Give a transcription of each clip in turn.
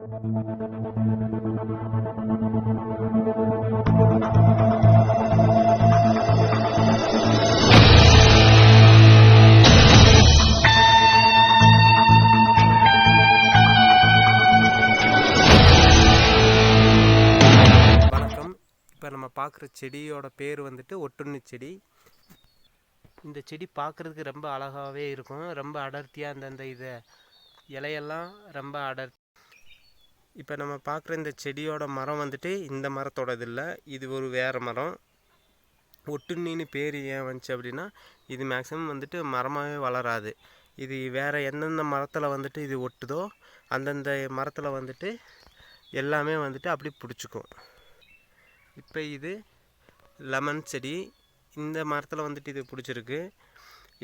வணக்கம். இப்போ நம்ம பார்க்குற செடியோட பேர் வந்துட்டு ஒட்டுண்ணி செடி. இந்த செடி பார்க்குறதுக்கு ரொம்ப அழகாகவே இருக்கும். ரொம்ப அடர்த்தியாக அந்தந்த இதை இலையெல்லாம் ரொம்ப அடர்த்தி இப்போ நம்ம பார்க்குற இந்த செடியோட மரம் வந்துட்டு இந்த மரத்தோடது இல்லை இது ஒரு வேறு மரம். ஒட்டுண்ணின்னு பேர் ஏன் வந்துச்சு அப்படின்னா இது மேக்ஸிமம் வந்துட்டு மரமாகவே வளராது. இது வேறு எந்தெந்த மரத்தில் வந்துட்டு இது ஒட்டுதோ அந்தந்த மரத்தில் வந்துட்டு எல்லாமே வந்துட்டு அப்படி பிடிச்சிக்கும். இப்போ இது லெமன் செடி. இந்த மரத்தில் வந்துட்டு இது பிடிச்சிருக்கு.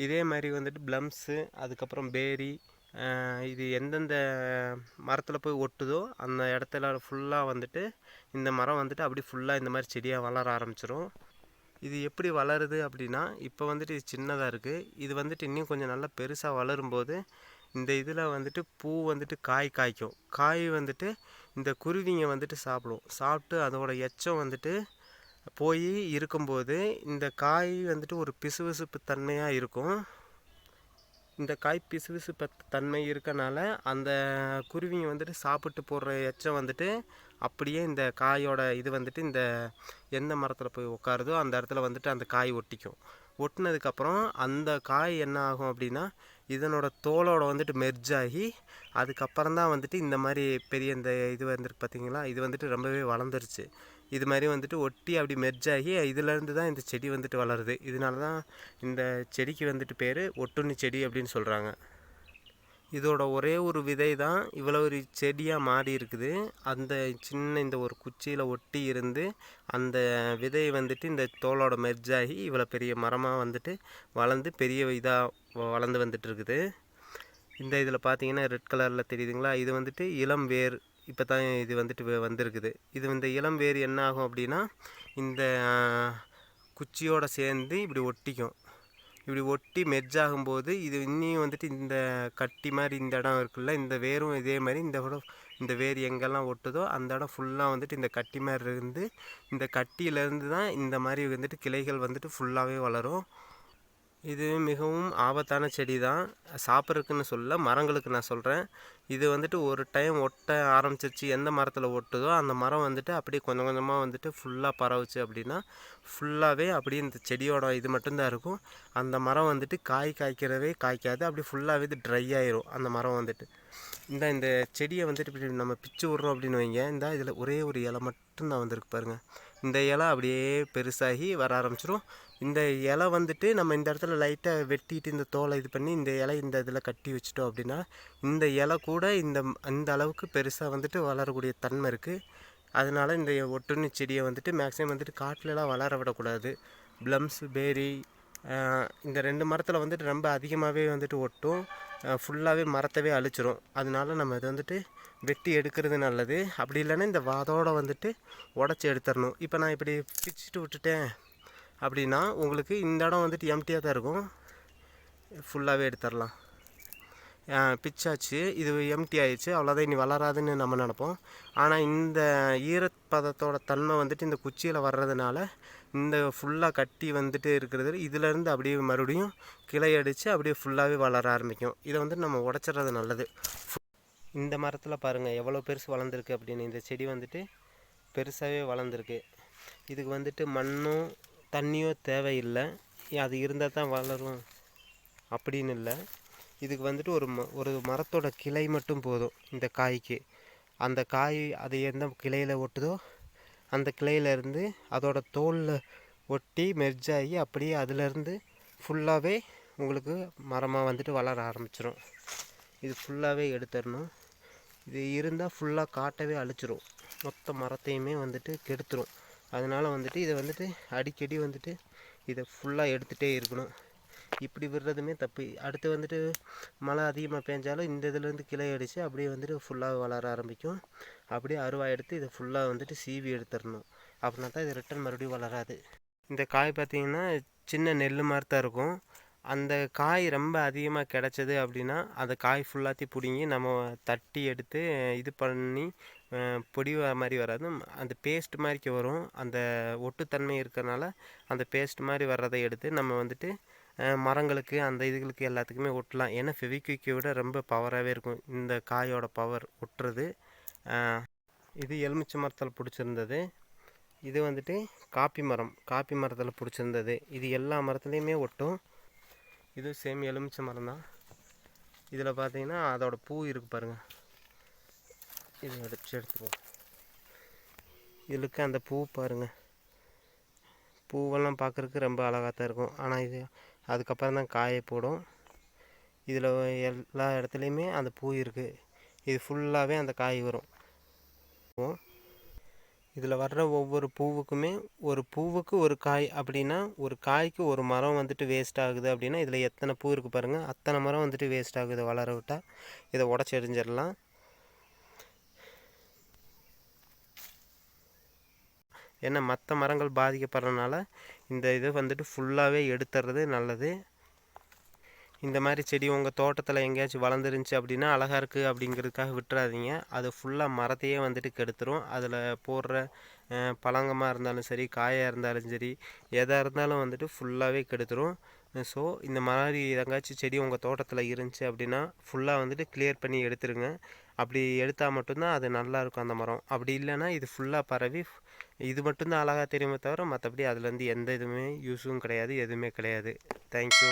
இதே மாதிரி வந்துட்டு ப்ளம்ஸு அதுக்கப்புறம் பேரி இது எந்தெந்த மரத்தில் போய் ஒட்டுதோ அந்த இடத்துல ஃபுல்லாக வந்துட்டு இந்த மரம் வந்துட்டு அப்படி ஃபுல்லாக இந்த மாதிரி செடியாக வளர ஆரம்பிச்சிடும் இது எப்படி வளருது அப்படின்னா இப்போ வந்துட்டு இது சின்னதாக இருக்குது இது வந்துட்டு இன்னும் கொஞ்சம் நல்லா பெருசாக வளரும்போது இந்த இதில் வந்துட்டு பூ வந்துட்டு காய் காய்க்கும். காய் வந்துட்டு இந்த குருவிங்க வந்துட்டு சாப்பிடும். சாப்பிட்டு அதோட எச்சம் வந்துட்டு போய் இருக்கும்போது இந்த காய் வந்துட்டு ஒரு பிசுபிசுப்பு தன்மையாக இருக்கும். இந்த காய் பிசுபிசுப்பு தன்மை இருக்கனால அந்த குருவிங்க வந்துட்டு சாப்பிட்டு போடுற எச்சம் வந்துட்டு அப்படியே இந்த காயோட இது வந்துட்டு இந்த எந்த மரத்தில் போய் உட்காருதோ அந்த இடத்துல வந்துட்டு அந்த காய் ஒட்டிக்கும். ஒட்டினதுக்கப்புறம் அந்த காய் என்ன ஆகும் அப்படின்னா இதனோட தோலோட வந்துட்டு மெர்ஜ் ஆகி அதுக்கப்புறம் தான் வந்துட்டு இந்த மாதிரி பெரிய இந்த இது வந்துருக்கு பார்த்திங்களா இது வந்துட்டு ரொம்பவே வளர்ந்துருச்சு. இது மாதிரி வந்துட்டு ஒட்டி அப்படி மெர்ஜ் ஆகி இதுலேருந்து தான் இந்த செடி வந்துட்டு வளருது. இதனால தான் இந்த செடிக்கு வந்துட்டு பேர் ஒட்டுண்ணி செடி அப்படின்னு சொல்கிறாங்க இதோட ஒரே ஒரு விதை தான் இவ்வளோ ஒரு செடியாக மாறி இருக்குது. அந்த சின்ன இந்த ஒரு குச்சியில் ஒட்டி இருந்து அந்த விதை வந்துட்டு இந்த தோலோட மெர்ஜ் ஆகி இவ்வளோ பெரிய மரமாக வந்துட்டு வளர்ந்து பெரிய இதாக வளர்ந்து வந்துட்டு இருக்குது. இந்த இதில் பார்த்தீங்கன்னா ரெட் கலரில் தெரியுதுங்களா? இது வந்துட்டு இளம் வேர் இப்போ தான் இது வந்துட்டு வ- வந்திருக்குது. இது இந்த இளம் வேர் என்ன ஆகும் அப்படின்னா இந்த குச்சியோடு சேர்ந்து இப்படி ஒட்டிக்கும். இப்படி ஒட்டி மெர்ஜ் ஆகும்போது இது இன்னியும் வந்துட்டு இந்த கட்டி மாதிரி இந்த இடம் இருக்குல்ல இந்த வேரும் இதே மாதிரி இந்த இடம் இந்த வேர் எங்கெல்லாம் ஒட்டுதோ அந்த இடம் ஃபுல்லாக வந்துட்டு இந்த கட்டி மாதிரி இருந்து இந்த கட்டியிலேருந்து தான் இந்த மாதிரி வந்துட்டு கிளைகள் வந்துட்டு ஃபுல்லாகவே வளரும். இது மிகவும் ஆபத்தான செடி தான் சாப்பிட்றதுக்குன்னு சொல்ல மரங்களுக்கு நான் சொல்கிறேன் இது வந்துட்டு ஒரு டைம் ஒட்ட ஆரம்பிச்சிருச்சு எந்த மரத்தில் ஒட்டுதோ அந்த மரம் வந்துட்டு அப்படியே கொஞ்சம் கொஞ்சமாக வந்துட்டு ஃபுல்லாக பரவுச்சு அப்படின்னா ஃபுல்லாகவே அப்படியே இந்த செடியோட இது மட்டும்தான் இருக்கும். அந்த மரம் வந்துட்டு காய் காய்க்கிறவே காய்க்காது அப்படி ஃபுல்லாகவே இது ட்ரை ஆயிரும் அந்த மரம் வந்துட்டு. இந்த இந்த செடியை வந்துட்டு இப்படி நம்ம பிச்சு விட்றோம் அப்படின்னு வைங்க. இந்த இதில் ஒரே ஒரு இலை மட்டும்தான் வந்திருக்கு பாருங்கள் இந்த இலை அப்படியே பெருசாகி வர ஆரம்பிச்சிடும் இந்த இலை வந்துட்டு நம்ம இந்த இடத்துல லைட்டாக வெட்டிட்டு இந்த தோலை இது பண்ணி இந்த இலை இந்த இதில் கட்டி வச்சுட்டோம் அப்படின்னா இந்த இலை கூட இந்த அந்த அளவுக்கு பெருசாக வந்துட்டு வளரக்கூடிய தன்மை இருக்குது அதனால இந்த ஒட்டுண்ணி செடியை வந்துட்டு மேக்ஸிமம் வந்துட்டு காட்டிலலாம் வளர விடக்கூடாது. ப்ளம்ஸ் பேரி இந்த ரெண்டு மரத்தில் வந்துட்டு ரொம்ப அதிகமாகவே வந்துட்டு ஒட்டும். ஃபுல்லாகவே மரத்தவே அழிச்சிரும். அதனால நம்ம இதை வந்துட்டு வெட்டி எடுக்கிறது நல்லது. அப்படி இல்லைன்னா இந்த வாதோடு வந்துட்டு உடச்சி எடுத்துடணும் இப்போ நான் இப்படி பிச்சுட்டு விட்டுட்டேன். அப்படின்னா உங்களுக்கு இந்த இடம் வந்துட்டு எம்டியாக தான் இருக்கும். ஃபுல்லாகவே எடுத்துடலாம். பிச்சாச்சு. இது எம்டி ஆயிடுச்சு. அவ்வளோதான் இனி வளராதுன்னு நம்ம நினப்போம். ஆனால் இந்த ஈரப்பதத்தோட தன்மை வந்துட்டு இந்த குச்சியில் வர்றதுனால இந்த ஃபுல்லாக கட்டி வந்துட்டு இருக்கிறது இதுலேருந்து அப்படியே மறுபடியும் கிளை அடித்து அப்படியே ஃபுல்லாகவே வளர ஆரம்பிக்கும். இதை வந்து நம்ம உடச்சிட்றது நல்லது. இந்த மரத்தில் பாருங்கள் எவ்வளோ பெருசு வளர்ந்துருக்கு அப்படின்னு. இந்த செடி வந்துட்டு பெருசாகவே வளர்ந்துருக்கு. இதுக்கு வந்துட்டு மண்ணும் தண்ணியோ தேவையில்லை. அது இருந்தால் தான் வளரும் அப்படின்னு இல்லை. இதுக்கு வந்துட்டு ஒரு ம ஒரு மரத்தோட கிளை மட்டும் போதும் இந்த காய்க்கு. அந்த காய் அது எந்த கிளையில் ஒட்டுதோ அந்த கிளையிலேருந்து அதோட தோலில் ஒட்டி மெர்ஜ் ஆகி அப்படியே அதுலேருந்து ஃபுல்லாகவே உங்களுக்கு மரமாக வந்துட்டு வளர ஆரம்பிச்சிடும் இது ஃபுல்லாகவே எடுத்துடணும். இது இருந்தால் ஃபுல்லாக காட்டவே அழிச்சிரும். மொத்த மரத்தையுமே வந்துட்டு கெடுத்துரும். அதனால் வந்துட்டு இதை வந்துட்டு அடிக்கடி வந்துட்டு இதை ஃபுல்லாக எடுத்துகிட்டே இருக்கணும். இப்படி விடுறதுமே தப்பு. அடுத்து வந்துட்டு மழை அதிகமாக பேஞ்சாலும் இந்த இதுலேருந்து கிளை அடித்து அப்படியே வந்துட்டு ஃபுல்லாக வளர ஆரம்பிக்கும். அப்படியே அருவா எடுத்து இதை ஃபுல்லாக வந்துட்டு சீவி எடுத்துடணும். அப்படின்னா தான் இது ரிட்டன் மறுபடியும் வளராது. இந்த காய் பார்த்தீங்கன்னா சின்ன நெல் மாதிரி தான் இருக்கும். அந்த காய் ரொம்ப அதிகமாக கிடச்சிது அப்படின்னா அந்த காய் ஃபுல்லாத்தையும் பிடுங்கி நம்ம தட்டி எடுத்து இது பண்ணி பொடி மாதிரி வராது. அந்த பேஸ்ட் மாதிரிக்கு வரும். அந்த ஒட்டுத்தன்மை இருக்கிறனால அந்த பேஸ்ட் மாதிரி வர்றதை எடுத்து நம்ம வந்துட்டு மரங்களுக்கு அந்த இதுகளுக்கு எல்லாத்துக்குமே ஒட்டலாம். ஏன்னா ஃபெவிக்விக்கை விட ரொம்ப பவராகவே இருக்கும். இந்த காயோட பவர் ஒட்டுறது. இது எலுமிச்சை மரத்தில் பிடிச்சிருந்தது. இது வந்துட்டு காப்பி மரம். காப்பி மரத்தில் பிடிச்சிருந்தது. இது எல்லா மரத்துலேயுமே ஒட்டும். இது சேம் எலுமிச்சை மரம் தான். இதில் பார்த்தீங்கன்னா அதோட பூ இருக்கு பாருங்கள் இது எடுத்து எடுத்துருவோம் இதுக்கு அந்த பூ பாருங்கள் பூவெல்லாம் பார்க்குறதுக்கு ரொம்ப அழகாக தான் இருக்கும். ஆனால் இது அதுக்கப்புறம் தான் காய போடும். இதில் எல்லா இடத்துலையுமே அந்த பூ இருக்குது இது ஃபுல்லாகவே அந்த காய் வரும். இதில் வர்ற ஒவ்வொரு பூவுக்குமே ஒரு பூவுக்கு ஒரு காய் அப்படின்னா ஒரு காய்க்கு ஒரு மரம் வந்துட்டு வேஸ்ட் ஆகுது அப்படின்னா இதில் எத்தனை பூ இருக்குது பாருங்கள் அத்தனை மரம் வந்துட்டு வேஸ்ட் ஆகுது. வளர விட்டால் இதை உடச்சி எறிஞ்சிடலாம் ஏன்னா மற்ற மரங்கள் பாதிக்கப்படுறதுனால இந்த இதை வந்துட்டு ஃபுல்லாகவே எடுத்துறது நல்லது. இந்த மாதிரி செடி உங்கள் தோட்டத்தில் எங்கேயாச்சும் வளர்ந்துருந்துச்சு அப்படின்னா அழகாக இருக்குது அப்படிங்கிறதுக்காக விட்டுறாதீங்க. அது ஃபுல்லாக மரத்தையே வந்துட்டு கெடுத்துரும். அதில் போடுற பழங்கமாக இருந்தாலும் சரி காயாக இருந்தாலும் சரி எதாக இருந்தாலும் வந்துட்டு ஃபுல்லாகவே கெடுத்துரும். ஸோ இந்த மாதிரி எங்காச்சும் செடி உங்கள் தோட்டத்தில் இருந்துச்சு அப்படின்னா ஃபுல்லாக வந்துட்டு கிளியர் பண்ணி எடுத்துருங்க. அப்படி எடுத்தால் மட்டும்தான் அது நல்லா இருக்கும் அந்த மரம். அப்படி இல்லைன்னா இது ஃபுல்லாக பரவி இது மட்டும்தான் அழகாக தெரியுமே தவிர மற்றபடி அதுலேருந்து எந்த இதுவுமே யூஸும் கிடையாது எதுவுமே கிடையாது. தேங்க்யூ